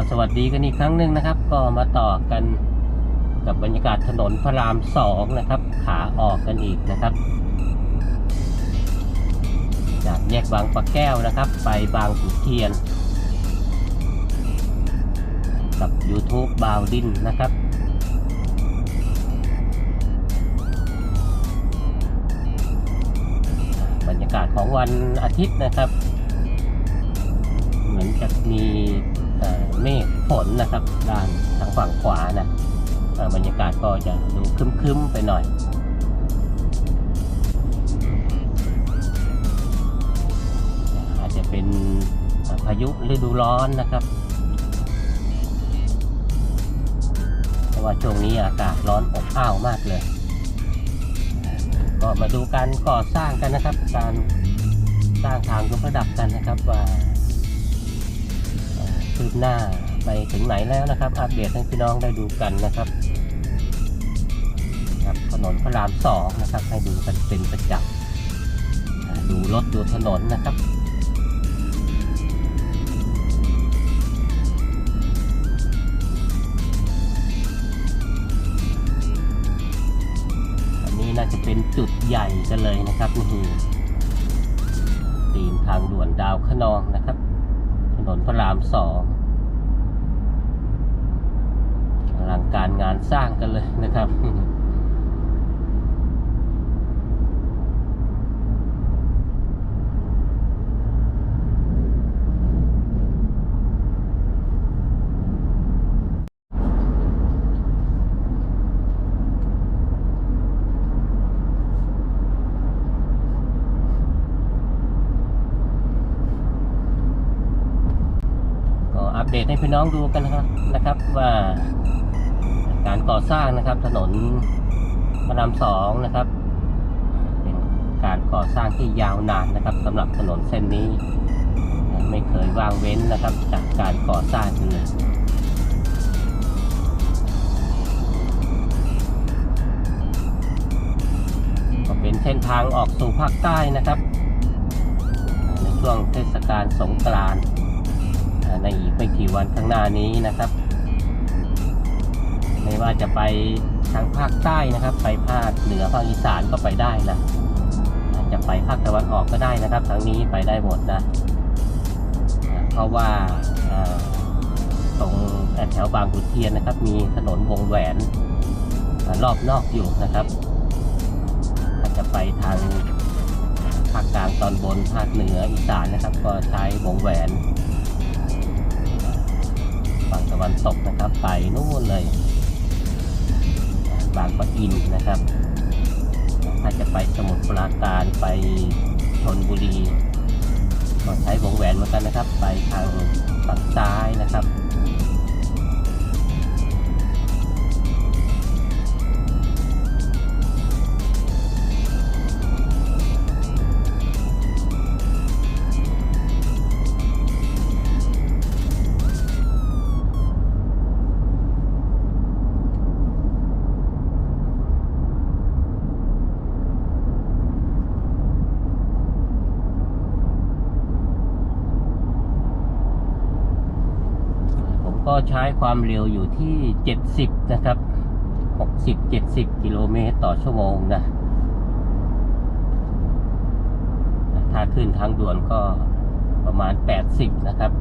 ็สวัสดีกันอีกครั้งหนึ่งนะครับ ก็มาต่อกันกับบรรยากาศถนนพระรามสองนะครับ ขาออกกันอีกนะครับ จากแยกบางปะแก้วนะครับ ไปบางขุนเทียน กับ YouTube บาวดินนะครับบรรยากาศของวันอาทิตย์นะครับ เหมือนจะมี เมฆฝนนะครับด้านทางฝั่งขวานะเอ่อบรรยากาศก็จะดูคึ้มๆไปหน่อยอาจจะเป็นพายุฤดูร้อนนะครับเพราะว่าช่วงนี้อากาศร้อนอบอ้าวมากเลย ก็มาดูการก่อสร้างกันนะครับ การสร้างทางยกระดับกันนะครับว่า คืบหน้าไปถึงไหนแล้วนะครับ อัปเดตให้พี่น้องได้ดูกันนะครับครับถนนพระรามสองนะครับ ให้ดูกันเป็นประจำอ่าดูรถดูถนนนะครับอันนี้น่าจะเป็นจุดใหญ่กันเลยนะครับนี่ตีนทางด่วนดาวขนองนะครับ ถนนพระรามสองอลังการงานสร้างกันเลยนะครับ ก็ อัปเดตให้พี่น้องดูกันนะครับนะครับว่าการก่อสร้างนะครับถนนพระรามสองนะครับ เป็นการก่อสร้างที่ยาวนานนะครับสำหรับถนนเส้นนี้ ไม่เคยว่างเว้นนะครับจากการก่อสร้างเลยก็เป็นเส้นทางออกสู่ภาคใต้นะครับ ในช่วงเทศกาลสงกรานต์ ในอีกไม่กี่วันข้างหน้านี้นะครับ ไม่ว่าจะไปทางภาคใต้นะครับ ไปภาคเหนือภาคอีสานก็ไปได้นะอาจจะไปภาคตะวันออกก็ได้นะครับทางนี้ไปได้หมดนะ เพราะว่าตรงแถวบางขุนเทียนนะครับ มีถนนวงแหวนรอบนอกอยู่นะครับอาจจะไปทางภาคกลางตอนบนภาคเหนืออีสานนะครับ ก็ใช้วงแหวน ฝั่งตะวันตกนะครับไปนู่นเลย บางปะอินนะครับ ถ้าจะไปสมุทรปราการไปชนบุรีก็ใช้วงแหวนเหมือนกันนะครับ ไปทางฝั่งซ้ายนะครับ ใช้ความเร็วอยู่ที่ 70 นะครับ 60 70 กิโลเมตรต่อชั่วโมงนะ ถ้าขึ้นทางด่วนก็ประมาณ 80 นะครับ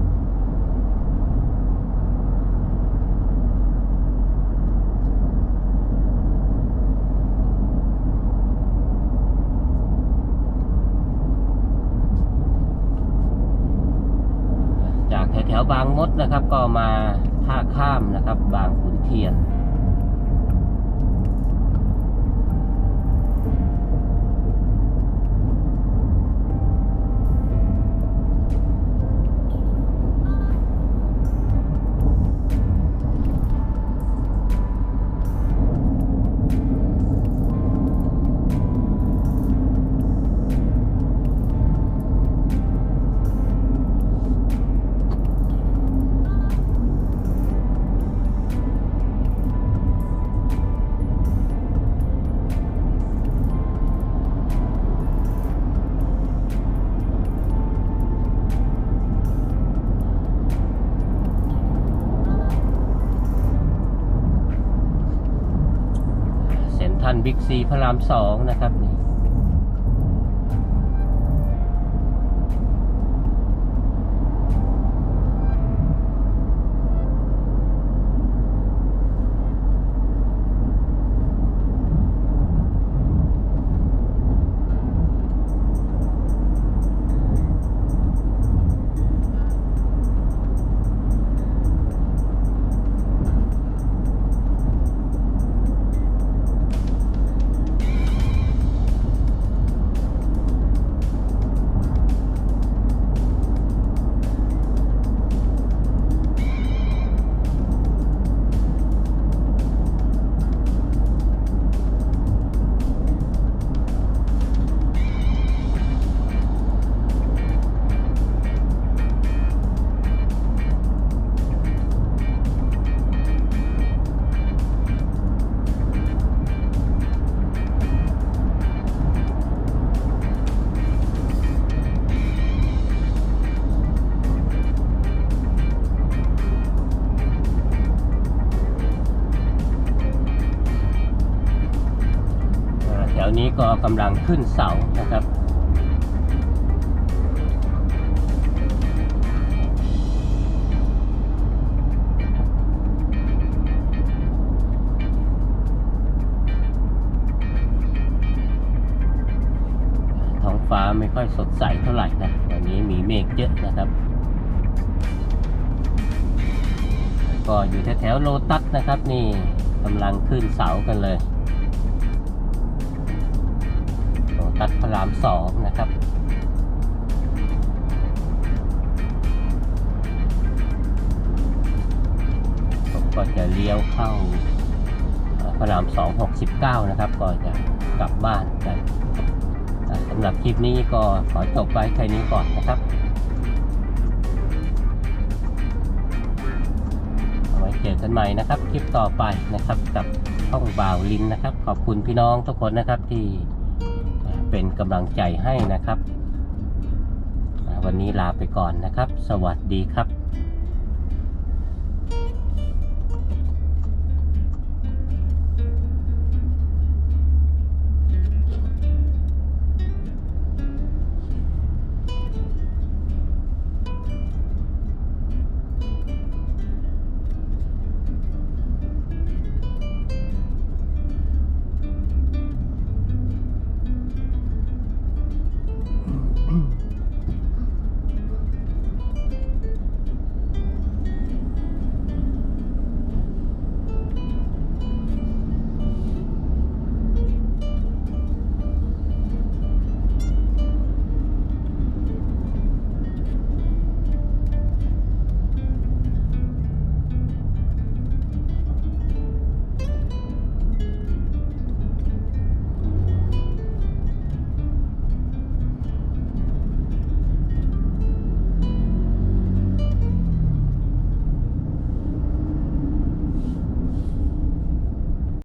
จากแถ วบางมดนะครับ ก็มาท่าข้ามนะครับ บางขุนเทียนันบิ๊กซีพระรามสองนะครับนี่ นี้ก็กำลังขึ้นเสานะครับ ท้องฟ้าไม่ค่อยสดใสเท่าไหร่นะ วันนี้มีเมฆเยอะนะครับ ก็อยู่แถวๆโลตัสนะครับนี่กำลังขึ้นเสากันเลย ตัสพระรามสองนะครับ ผมก็จะเลี้ยวเข้าพระรามสองหกสิบเก้านะครับ ก็จะกลับบ้านกันอ่สำหรับคลิปนี้ก็ขอจบไว้แค่นี้ก่อนนะครับเอาไว้เจอกันใหม่นะครับ คลิปต่อไปนะครับกับช่องบ่าวลินนะครับ ขอบคุณพี่น้องทุกคนนะครับที่ เป็นกำลังใจให้นะครับ วันนี้ลาไปก่อนนะครับ สวัสดีครับ